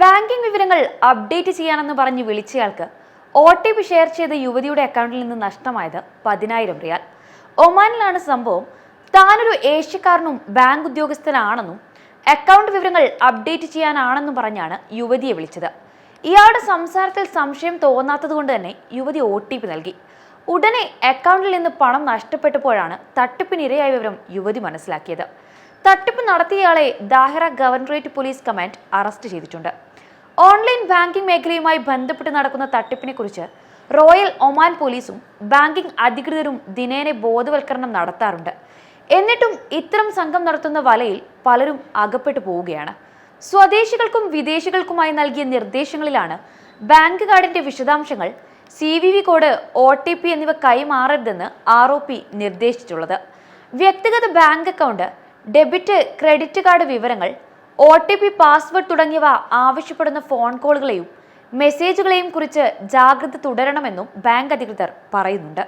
Banking വിവരങ്ങൾ update ചെയ്യാനെന്ന് പറഞ്ഞ് വിളിച്ചയാൾക്ക് ഒ ടി പി ഷെയർ ചെയ്ത യുവതിയുടെ അക്കൗണ്ടിൽ നിന്ന് നഷ്ടമായത് പതിനായിരം റിയാൽ. ഒമാനിലാണ് സംഭവം. താനൊരു ഏഷ്യക്കാരനും ബാങ്ക് ഉദ്യോഗസ്ഥനാണെന്നും അക്കൗണ്ട് വിവരങ്ങൾ അപ്ഡേറ്റ് ചെയ്യാനാണെന്നും പറഞ്ഞാണ് യുവതിയെ വിളിച്ചത്. ഇയാളുടെ സംസാരത്തിൽ സംശയം തോന്നാത്തത് കൊണ്ട് തന്നെ യുവതി ഒ ടി പി നൽകി. ഉടനെ അക്കൗണ്ടിൽ നിന്ന് പണം നഷ്ടപ്പെട്ടപ്പോഴാണ് തട്ടിപ്പിനിരയായ വിവരം യുവതി മനസ്സിലാക്കിയത്. തട്ടിപ്പ് നടത്തിയയാളെ Dhahira governorate police command arrest ചെയ്തിട്ടുണ്ട്. ഓൺലൈൻ ബാങ്കിംഗ് മേഖലയുമായി ബന്ധപ്പെട്ട് നടക്കുന്ന തട്ടിപ്പിനെ കുറിച്ച് റോയൽ ഒമാൻ പോലീസും ബാങ്കിംഗ് അധികൃതരും ദിനേന ബോധവൽക്കരണം നടത്താറുണ്ട്. എന്നിട്ടും ഇത്തരം സംഘം നടത്തുന്ന വലയിൽ പലരും അകപ്പെട്ടു പോവുകയാണ്. സ്വദേശികൾക്കും വിദേശികൾക്കുമായി നൽകിയ നിർദ്ദേശങ്ങളിലാണ് ബാങ്ക് കാർഡിന്റെ വിശദാംശങ്ങൾ C V V code O T P എന്നിവ കൈമാറരുതെന്ന് ആർ ഒ പി നിർദ്ദേശിച്ചിട്ടുള്ളത്. വ്യക്തിഗത bank account debit credit card വിവരങ്ങൾ ഒ ടി പി പാസ്വേഡ് തുടങ്ങിയവ ആവശ്യപ്പെടുന്ന ഫോൺ കോളുകളെയും മെസ്സേജുകളെയും കുറിച്ച് ജാഗ്രത തുടരണമെന്നും ബാങ്ക് അധികൃതർ പറയുന്നുണ്ട്.